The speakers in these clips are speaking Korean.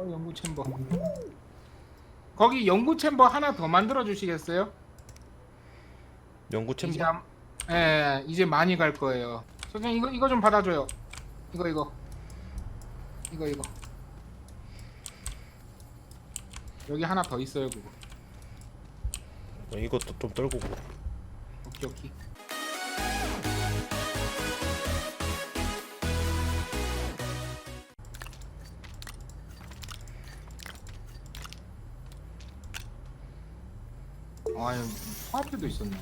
어, 연구 챔버. 거기 연구 챔버 하나 더 만들어 주시겠어요? 연구 이제 챔버 암- 예, 이제 많이 갈 거예요. 선생님 이거 이거 좀 받아줘요. 이거 이거 이거 이거 여기 하나 더 있어요 그거. 어, 이것도 좀 떨고 고 오케이 오케이. 아, 여기 화폐도 있었네.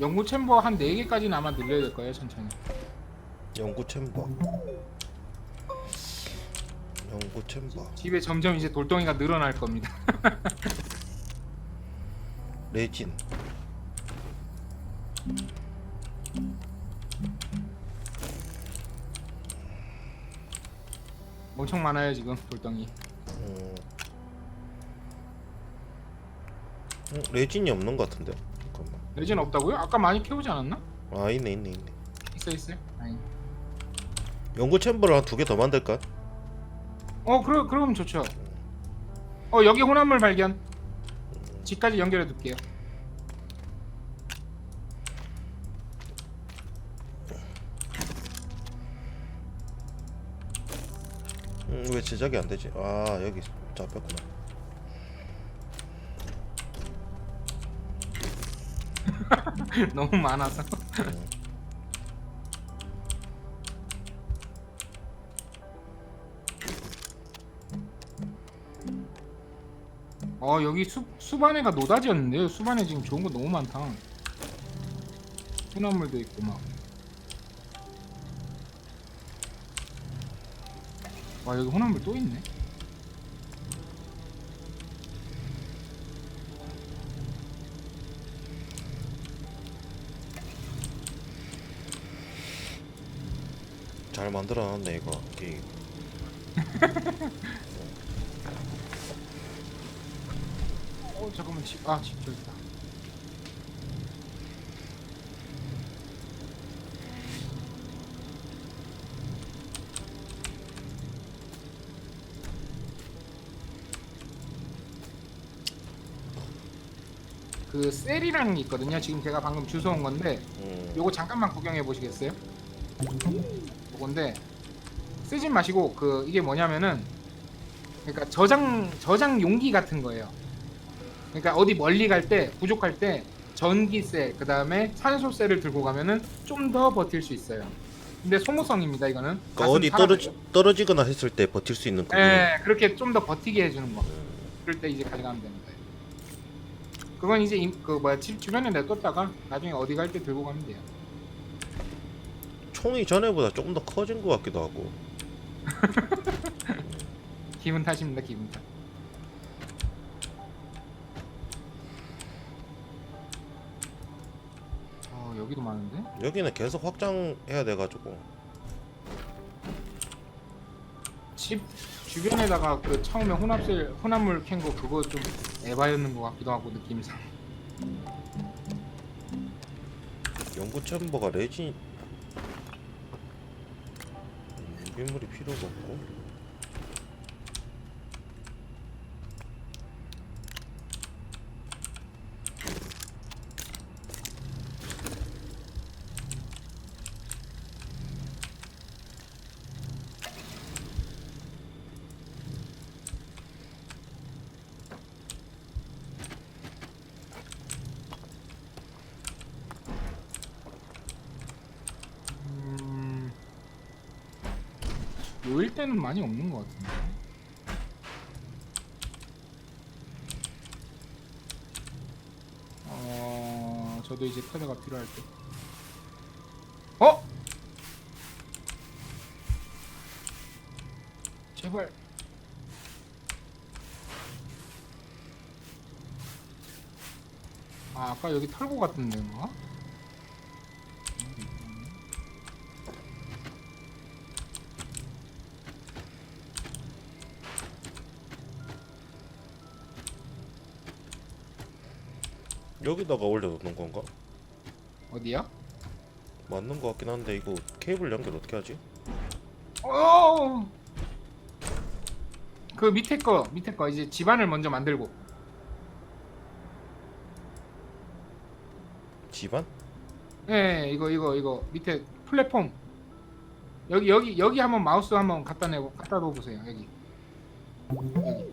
연구 챔버 한 4개까지는 아마 늘려야 될 거예요, 천천히. 연구 챔버 연구 챔버 집에 점점 이제 돌덩이가 늘어날 겁니다. 레진 엄청 많아요, 지금 돌덩이. 음. 음, 레진이 없는 것 같은데 잠깐만 레진 없다고요? 아까 많이 캐오지 않았나? 아 있네 있네 있네 있어 있어요. 아니. 연구 챔버를 한 두 개 더 만들까? 어, 그러 그럼 좋죠. 어, 여기 혼합물 발견. 집까지 연결해 둘게요. 음, 왜 제작이 안 되지? 아 여기 잡혔구나 너무 많아서. 어, 여기 수 수반에가 노다지였는데요. 수반에 지금 좋은 거 너무 많다. 혼합물도 있고 막. 와, 여기 혼합물 또 있네. 잘 만들어놨네 이거 게임 어, 잠깐만. 집, 아, 집 저기 있다. 그 셀이라는 게 있거든요. 지금 제가 방금 주워 온 건데 음, 요거 잠깐만 구경해 보시겠어요? 요건데 쓰진 마시고 그 이게 뭐냐면은 그러니까 저장 저장 용기 같은 거예요. 그러니까 어디 멀리 갈 때 부족할 때 전기세 그 다음에 산소세를 들고 가면은 좀 더 버틸 수 있어요. 근데 소모성입니다 이거는. 그러니까 어디. 떨어지, 떨어지거나 했을 때 버틸 수 있는 그거 네, 그렇게 좀 더 버티게 해주는 거. 그럴 때 이제 가져가면 되는 거예요. 그건 이제 임- 그 뭐야 집 주변에 냅뒀다가 나중에 어디 갈 때 들고 가면 돼요. 총이 전에보다 조금 더 커진 것 같기도 하고 기분 탓입니다 기분 탓. 어 여기도 많은데? 여기는 계속 확장해야 돼가지고 집 주변에다가 그 처음에 혼합실 혼합물 캔 거 그거 좀 에바였는 것 같기도 하고 느낌상. 연구 챔버가 레진 음, 유기물이 필요가 없고 음... 요일 때는 많이 없는 것 같은데. 어, 저도 이제 카드가 필요할 때. 어? 제발. 아, 아까 여기 털고 갔던데, 뭐? 여기다가 올려놓는 건가? 어디야? 맞는 거 같긴 한데 이거 케이블 연결 어떻게 하지? 어. 그 밑에 거 밑에 거 이제 집안을 먼저 만들고 집안? 예 이거 이거 이거 밑에 플랫폼 여기 여기 여기 한번 마우스 한번 갖다 내고 갖다 놓어 보세요 여기 여기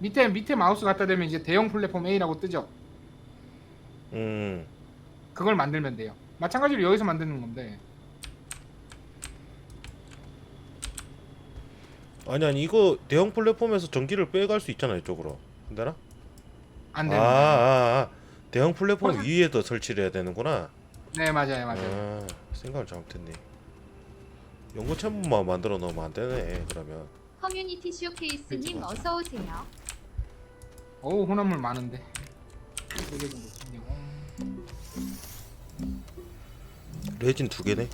밑에 밑에 마우스 갖다 대면 이제 대형 플랫폼 A라고 뜨죠 음. 그걸 만들면 돼요. 마찬가지로 여기서 만드는 건데. 아니 아니 이거 대형 플랫폼에서 전기를 빼갈 수 있잖아 이쪽으로. 안 되나? 안 아, 되는 아, 거예요 아. 대형 플랫폼 어, 위에도 설치를 해야 되는구나. 네 맞아요 맞아요. 아 생각을 잘못했네. 연구체문만 만들어 놓으면 안 되네 그러면. 커뮤니티 쇼케이스님. 어서 오세요. 어우 혼합물 많은데. 세개 정도 챙기고 레진 두 개네.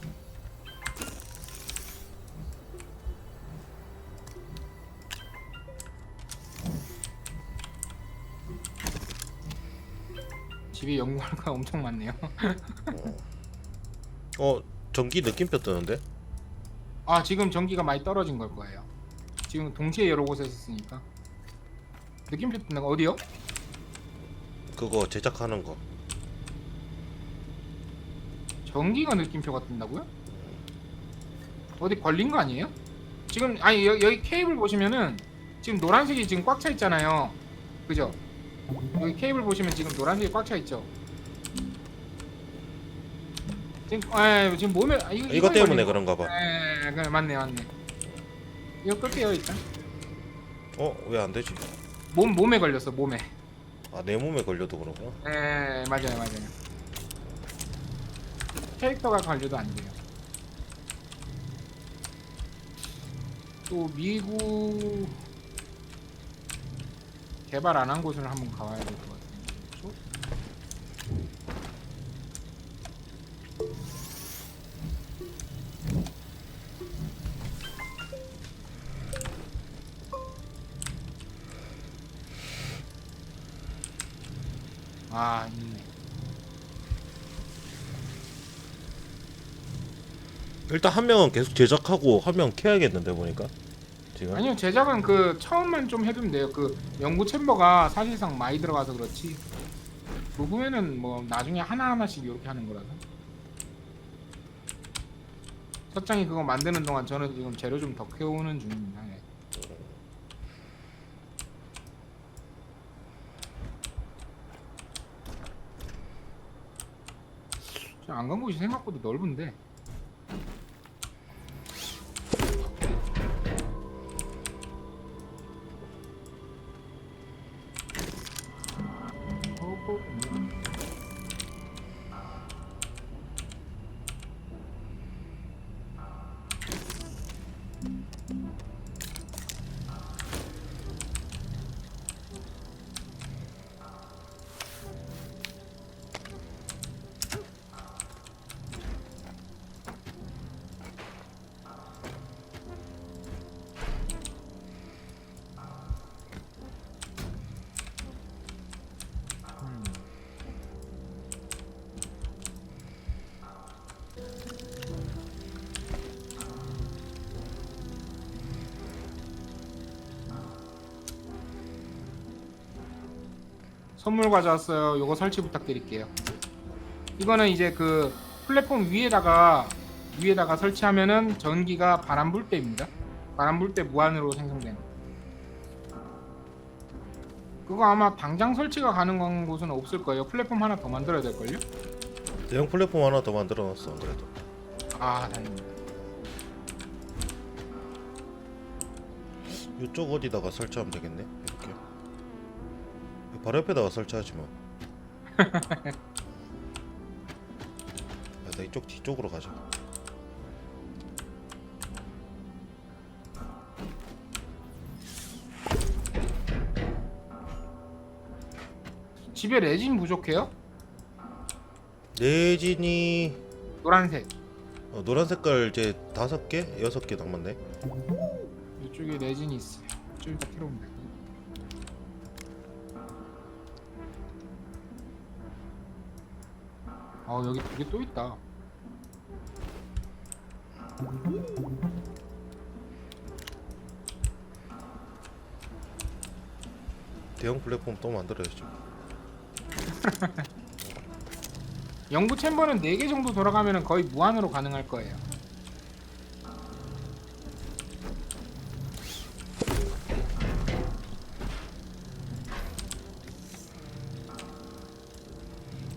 집에 연구할 거 엄청 많네요. 어 전기 느낌표 뜨는데? 아 지금 전기가 많이 떨어진 걸 거예요. 지금 동시에 여러 곳에서 쓰니까. 느낌표 뜬다 거 어디요? 그거 제작하는 거 전기가 느낌표가 뜬다고요? 어디 걸린 거 아니에요? 지금 아니 여, 여기 케이블 보시면은 지금 노란색이 지금 꽉 차 있잖아요 그죠? 여기 케이블 보시면 지금 노란색이 꽉 차 있죠 지금 아 지금 몸에 아, 이거, 이거 때문에 그런가 봐 네, 그래, 맞네, 맞네. 이거 끌게요 일단. 어? 왜 안 되지? 몸 몸에 걸렸어, 몸에. 아 내 몸에 걸려도 그러구나 네, 맞아요, 맞아요. 캐릭터가 걸려도 안 돼요. 또 미국 개발 안 한 곳을 한번 가봐야 될 것 같아요. 그렇죠? 아, 있네. 일단 한 명은 계속 제작하고 한 명 캐야겠는데 보니까 지금 아니요, 제작은 그 처음만 좀 해두면 돼요. 그 연구 챔버가 사실상 많이 들어가서 그렇지. 그 후에는 뭐 나중에 하나 하나씩 이렇게 하는 거라서. 서장이 그거 만드는 동안 저는 지금 재료 좀 더 캐오는 중입니다. 예. 안간 곳이 생각보다 넓은데. 선물 가져왔어요. 요거 설치 부탁드릴게요. 이거는 이제 그 플랫폼 위에다가 위에다가 설치하면은 전기가 바람 불 때입니다. 바람 불 때 무한으로 생성되는. 그거 아마 당장 설치가 가능한 곳은 없을 거예요. 플랫폼 하나 더 만들어야 될 걸요? 대형 플랫폼 하나 더 만들어 놨어 안 그래도 아, 다행입니다. 이쪽 어디다가 설치하면 되겠네 바로 옆에다가 설치하지 뭐 야, 나 이쪽 뒤쪽으로 가자 집에 레진 부족해요? 레진이 노란색. 어, 노란 색깔 이제 다섯 개 여섯 개 남았네 이쪽에 레진이 있어요. 캐러 온다. 어 여기 두 개 또 있다 대형 플랫폼 또 만들어야죠. 영구 챔버는 4개 정도 돌아가면 거의 무한으로 가능할 거예요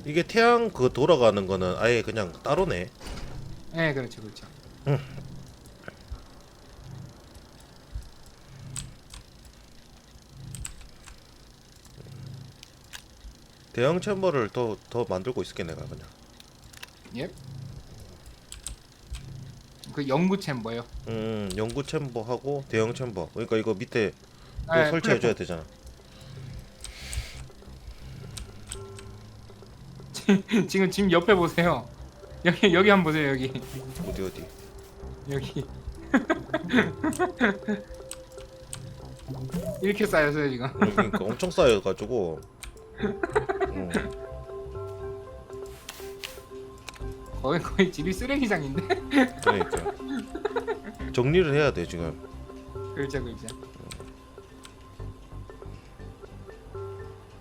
이게 태양 그 돌아가는 거는 아예 그냥 따로네. 네, 그렇죠, 그렇죠. 대형 챔버를 더 더 만들고 있을게 내가 그냥. 예. 그 영구 챔버요. 음 연구 챔버 하고 대형 챔버. 그러니까 이거 밑에 또 네, 설치해 줘야 플랫폼. 되잖아. 지금 집 옆에 보세요. 여기 여기 한번 보세요 여기 어디 어디. 여기 이렇게 쌓였어요 지금. 그러니까 엄청 쌓여가지고. 음, 거의 거의 집이 쓰레기장인데. 그러니까 정리를 해야 돼 지금. 그렇죠 그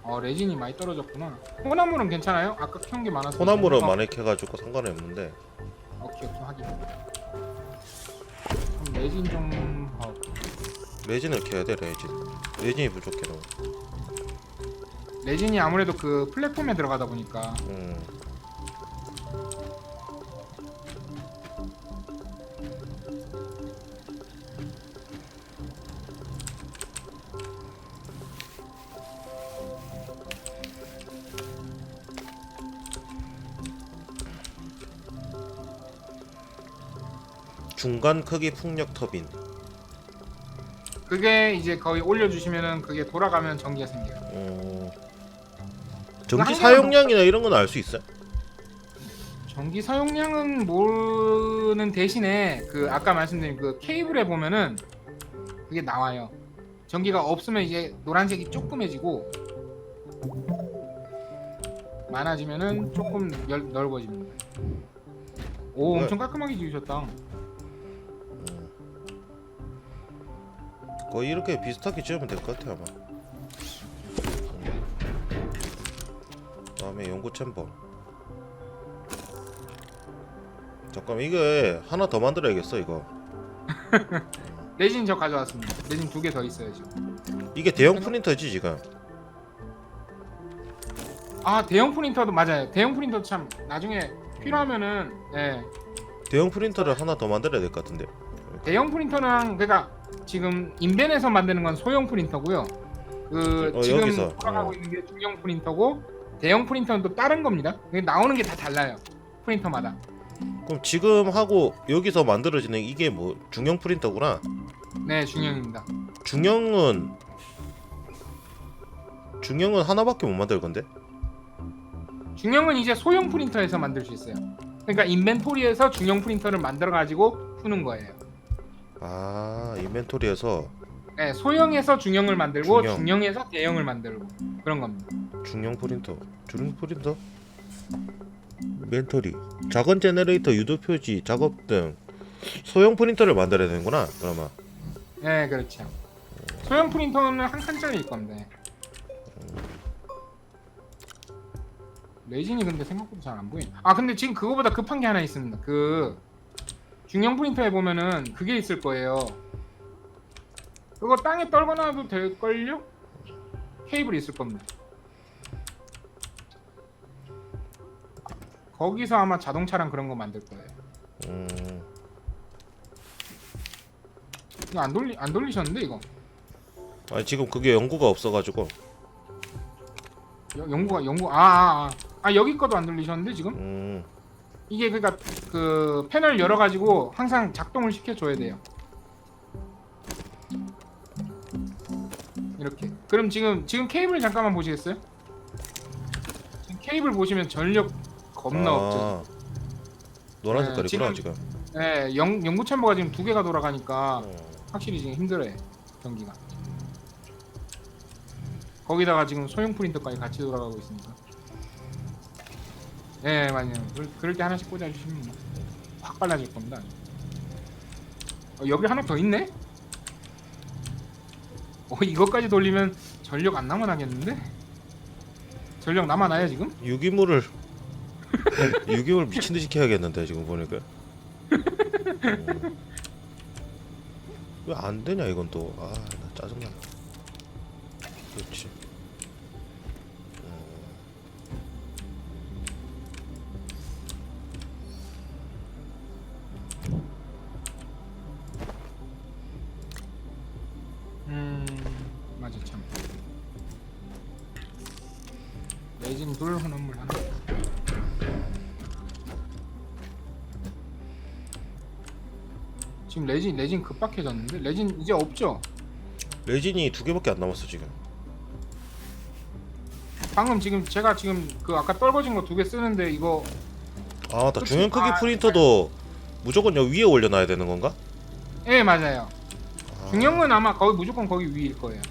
어 레진이 많이 떨어졌구나. 호나무는 괜찮아요? 아까 키운 게 많아서. 소나무를 어, 많이 캐가지고 상관이 없는데 오케이 오케이 확인. 그럼 레진 좀 어, 레진을 캐야 돼 레진. 레진이 부족해 너. 레진이 아무래도 그 플랫폼에 들어가다 보니까 음. 중간 크기 풍력 터빈. 그게 이제 거의 올려주시면은 그게 돌아가면 전기가 생겨요. 어... 한 전기 개만 사용량이나 이런 건 알 수 있어? 전기 사용량은 모르는 대신에 그 아까 말씀드린 그 케이블에 보면은 그게 나와요. 전기가 없으면 이제 노란색이 조금해지고 많아지면은 조금 열, 넓어집니다. 오 네. 엄청 깔끔하게 지으셨다. 거의 이렇게 비슷하게 지으면 될 것 같아 아마. 음. 다음에 연구 챔버. 잠깐 이게 하나 더 만들어야겠어 이거. 레진 저 가져왔습니다. 레진 두 개 더 있어요 지금. 이게 대형 프린터지 지금. 아 대형 프린터도 맞아요. 대형 프린터 참 나중에 필요하면은 예 대형 프린터를 하나 더 만들어야 될 것 같은데. 대형 프린터랑 그러니까 지금 인벤에서 만드는 건 소형 프린터고요. 그 어, 지금 여기서, 돌아가고 어. 있는 게 중형 프린터고 대형 프린터는 또 다른 겁니다. 나오는 게 다 달라요. 프린터마다. 그럼 지금 하고 여기서 만들어지는 이게 뭐 중형 프린터구나. 네, 중형입니다. 중형은 중형은 하나밖에 못 만들 건데. 중형은 이제 소형 프린터에서 만들 수 있어요. 그러니까 인벤토리에서 중형 프린터를 만들어 가지고 푸는 거예요. 아 인벤토리에서 네, 소형에서 중형을 만들고 중형. 중형. 에서 대형을 만들고 그런 겁니다. 중형 프린터 중형 프린터 인벤토리 작은 제너레이터 유도 표지 작업 등 소형 프린터를 만들어야 되는구나 그러면 네, 그렇죠. 소형 프린터는 한 칸짜리일 겁니다. 레진이 근데 생각보다 잘 안 보이네. 아 근데 지금 그거보다 급한 게 하나 있습니다. 그 중형 프린터에 보면은 그게 있을 거예요. 그거 땅에 떨궈놔도 될 걸요? 케이블이 있을 겁니다. 거기서 아마 자동차랑 그런 거 만들 거예요. 음, 이거 안 돌리 안 돌리셨는데 이거 아니 지금 그게 연구가 없어가지고 여- 연구가 연구 아, 아, 아. 아 여기 거도 안 돌리셨는데 지금 음, 이게 그러니까 그 패널 열어 가지고 항상 작동을 시켜 줘야 돼요. 이렇게. 그럼 지금 지금 케이블 잠깐만 보시겠어요? 지금 케이블 보시면 전력 겁나 없죠. 아, 노란 네, 색깔이구나 지금- 지금, 네, 영 연구 챔버가 지금 두 개가 돌아가니까 어, 확실히 지금 힘들어요 경기가. 거기다가 지금 소형 프린터까지 같이 돌아가고 있으니까. 네 맞아요. 그럴, 그럴 때 하나씩 꽂아주시면 뭐확 빨라질 겁니다. 어, 여기 하나 더 있네? 어 이것까지 돌리면 전력 안 남아나겠는데? 전력 남아나요 지금? 유기물을 유기물 미친 듯이 캐야겠는데 지금 보니까. 왜 안 되냐 이건 또. 아, 나 짜증나. 그렇지. 레진 둘 혼합물 하나 지금 레진 레진 급박해졌는데 레진 이제 없죠? 레진이 두 개밖에 안 남았어 지금. 방금 지금 제가 지금 그 아까 떨궈진 거 두 개 쓰는데 이거 아. 그치? 중형 크기 아, 프린터도 무조건 여기 위에 올려놔야 되는 건가? 예 맞아요 아, 중형은 아마 거기 무조건 거기 위일 거예요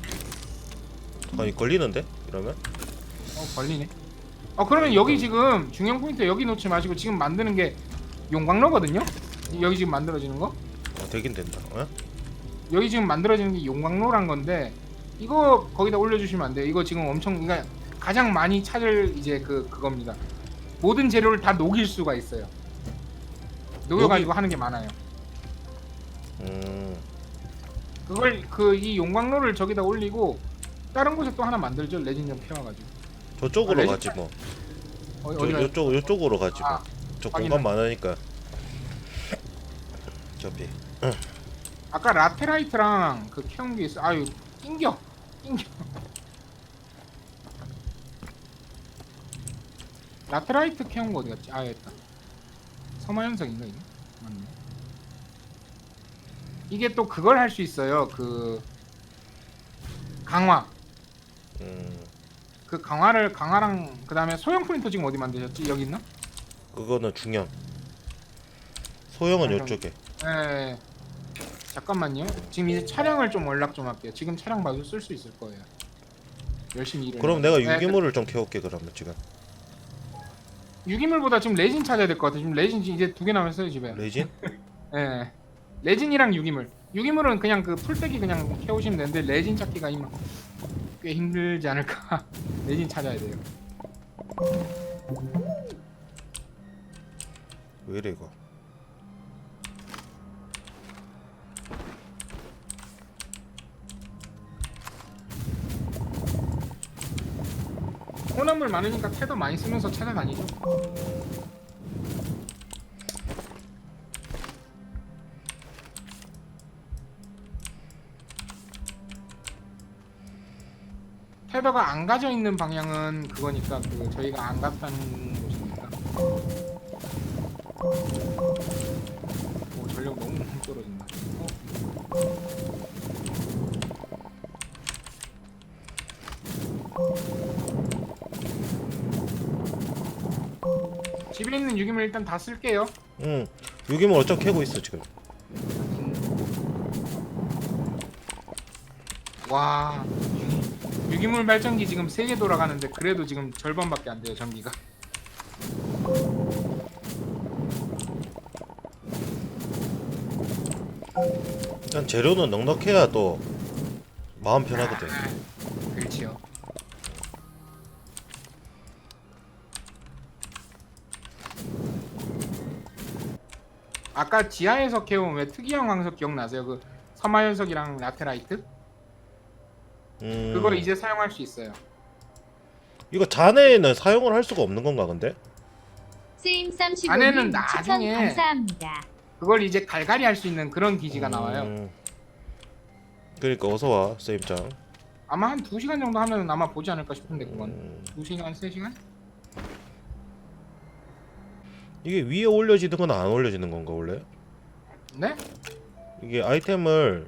아니 걸리는데? 이러면? 어 걸리네 어 그러면 여기 지금 중형 포인트 여기 놓지 마시고 지금 만드는 게 용광로거든요? 여기 지금 만들어지는 거? 아, 되긴 된다. 어? 여기 지금 만들어지는 게 용광로란 건데 이거 거기다 올려주시면 안 돼요. 이거 지금 엄청 그러니까 가장 많이 찾을 이제 그 그겁니다. 모든 재료를 다 녹일 수가 있어요. 녹여가지고 하는 게 많아요. 음, 그걸 그 이 용광로를 저기다 올리고 다른 곳에 또 하나 만들죠. 레진좀 피워가지고 저쪽으로 아, 가지 뭐. 어, 저, 어디가 요쪽 요쪽으로 가지 뭐. 아, 저 확인해. 공간 많으니까. 저기. 아까 라테라이트랑 그 캐온 게 있어. 아유 낑겨 낑겨. 라테라이트 캐온 거 어디 갔지? 아 여기다. 서마현석인가 이게? 맞네. 이게 또 그걸 할 수 있어요. 그 강화. 음, 그 강화를 강화랑 그 다음에 소형 프린터 지금 어디 만드셨지? 여기 있나? 그거는 중형. 소형은 아, 요쪽에. 네. 잠깐만요. 지금 이제 차량을 좀 연락 좀 할게요. 지금 차량 봐도 쓸수 있을 거예요. 열심히 일을. 그럼. 내가 네, 유기물을 좀 캐올게 그러면 지금. 유기물보다 지금 레진 찾아야 될 것 같아. 지금 레진 이제 두 개 남았어요 집에. 레진? 예. 레진이랑 유기물. 유기물은 그냥 그 풀떼기 그냥 캐오시면 되는데 레진 찾기가 이만 꽤 힘들지 않을까. 레진 찾아야 돼요. 왜 이래 이거? 혼합물 많으니까 캐도 많이 쓰면서 찾아다니죠. 테더가 안 가져 있는 방향은 그거니까 그 저희가 안 갔다는 곳이니까. 오 전력 너무 떨어진다. 어? 집에 있는 유기물 일단 다 쓸게요. 응. 유기물 어쩜 캐고 있어 지금. 와 유기- 유기물 발전기 지금 3개 돌아가는데 그래도 지금 절반밖에 안 돼요 전기가 일단 재료는 넉넉해야 또 마음 편하거든. 그렇지요 아까 지하에서 캐온 왜 특이한 광석 기억나세요? 그 서마연석이랑 라테라이트? 음. 그거를 이제 사용할 수 있어요 이거 잔해에는 사용을 할 수가 없는 건가 근데? 스임 35님 안에는 나중에 감사합니다. 그걸 이제 갈갈이 할 수 있는 그런 기지가 나와요 음. 그러니까 어서 와 세임장. 아마 한 2시간 정도 하면 아마 보지 않을까 싶은데 그건 음. 2시간 3시간? 이게 위에 올려지는 건 안 올려지는 건가 원래? 네? 이게 아이템을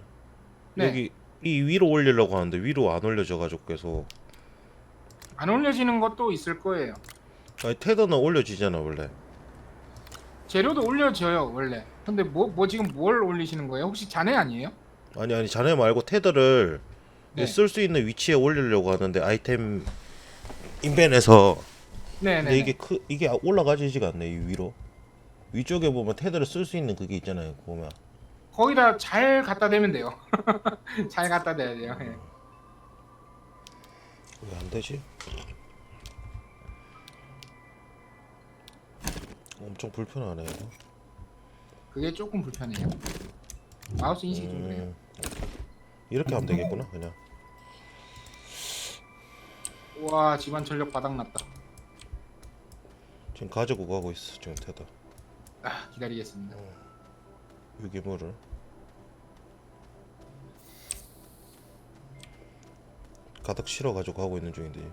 네. 여기 이 위로 올리려고 하는데 위로 안 올려져 가지고 계속 안 올려지는 것도 있을 거예요 아니 테더는 올려지잖아 원래. 재료도 올려져요 원래 근데 뭐, 뭐 지금 뭘 올리시는 거예요? 혹시 자네 아니에요? 아니 아니 자네 말고 테더를 네. 쓸 수 있는 위치에 올리려고 하는데 아이템 인벤에서 네네 근데 이게 크 이게 올라가지지가 않네 이 위로 위쪽에 보면 테더를 쓸 수 있는 그게 있잖아요 보면 거기다 잘 갖다 대면 돼요. 잘 갖다 대야 돼요. 예. 왜 안 되지? 엄청 불편하네. 그게 조금 불편해요. 마우스 인식이 좀 그래요. 음, 이렇게 하면 되겠구나 그냥. 와 집안 전력 바닥났다. 지금 가지고 가고 있어 지금 테다 아 기다리겠습니다. 유기물을. 가득 실어 가지고 가고 있는 중인데.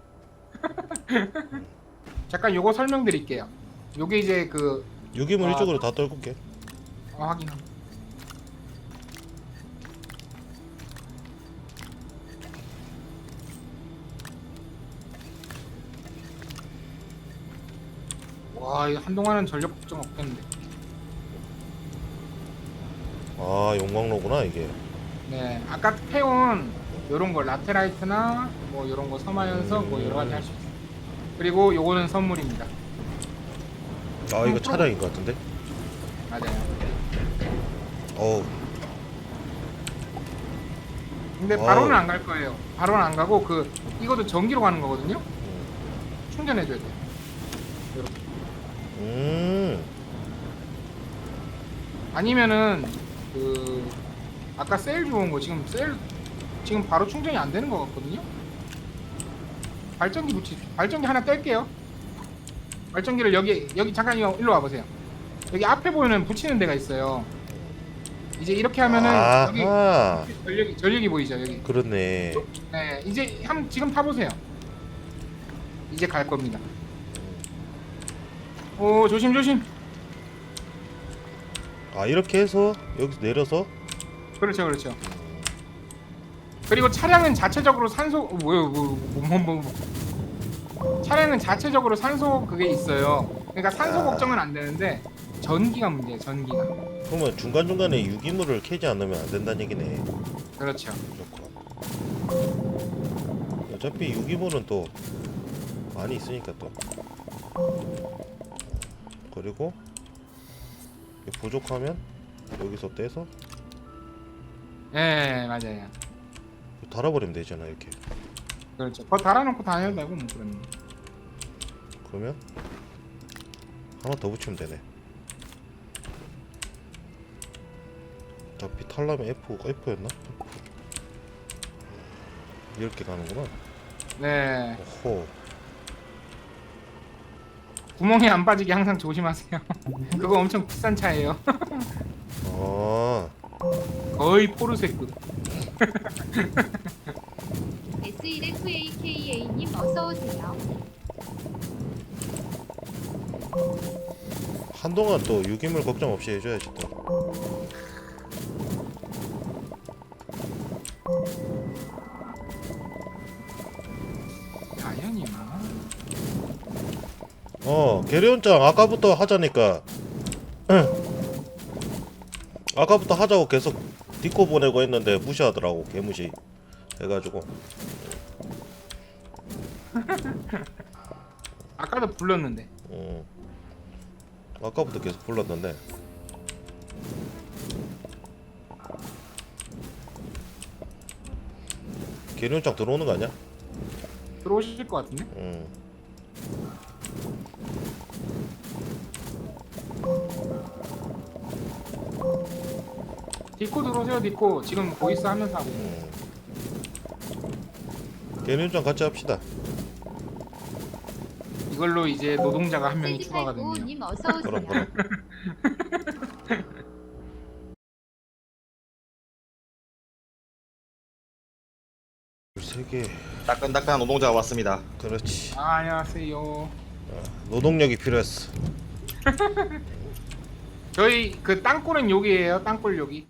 잠깐 요거 설명드릴게요. 요게 이제 그 유기물 아. 이쪽으로 다 떨굴게. 아, 확인. 와, 이거 한동안은 전력 걱정 없겠는데. 아 용광로구나 이게. 네, 아까 태운 요런 거 라테라이트나 뭐 요런 거 서마연석 뭐 여러 가지 할 수 있어요. 그리고 요거는 선물입니다. 아 이거 차량인 것 같은데. 맞아요. 어우 근데 와우. 바로는 안 갈 거예요. 바로는 안 가고 그 이것도 전기로 가는 거거든요. 충전해 줘야 돼요. 요렇게. 음. 아니면은 그 아까 셀 주운 거 지금 셀 지금 바로 충전이 안 되는 것 같거든요. 발전기 붙이 발전기 하나 뗄게요. 발전기를 여기 여기 잠깐 이거 일로 와보세요. 여기 앞에 보이는 붙이는 데가 있어요. 이제 이렇게 하면은 여기 아하. 전력이 전력이 보이죠 여기. 그렇네. 네 이제 한 지금 타보세요. 이제 갈 겁니다. 오 조심 조심. 아 이렇게 해서 여기서 내려서 그렇죠, 그렇죠. 그리고 차량은 자체적으로 산소 어, 뭐야, 뭐, 뭐, 뭐, 뭐. 차량은 자체적으로 산소 그게 있어요. 그러니까 산소 아. 걱정은 안 되는데 전기가 문제예요, 전기가. 그러면 중간 중간에 유기물을 캐지 않으면 안 된다는 얘기네. 그렇죠. 무조건. 어차피 유기물은 또 많이 있으니까 또. 그리고 부족하면 여기서 떼서 예, 맞아요. 달아버리면 되잖아 이렇게. 그렇죠. 그거 달아놓고 다녀도 되고 뭐 그러면. 그러면 하나 더 붙이면 되네. 어차피 탈라면 F F였나? 이렇게 가는구나. 네, 오호. 구멍이 안 빠지게 항상 조심하세요. 그거 엄청 비싼 차예요. 아. 거의 포르쉐급. S1FAKA님 어서 오세요. 한동안 또 유기물 걱정 없이 해줘야지 또. 어 계련장 아까부터 하자니까. 아까부터 하자고 계속 디코 보내고 했는데 무시하더라고 개무시 해가지고 아까도 불렀는데. 어. 아까부터 계속 불렀는데 계련장 들어오는 거 아니야? 들어오실 것 같은데? 응. 디코 들어오세요, 디코. 지금 보이스 하면서 하고. 응. 계련장 같이 합시다. 이걸로 이제 노동자가 한 명이 추가가 됐네요. 3895님 어서 그럼 오세요. 그럼. 세 개. 따끈따끈한 노동자가 왔습니다. 그렇지. 아, 안녕하세요. 노동력이 필요했어. 저희 그 땅굴은 여기에요. 땅굴 여기.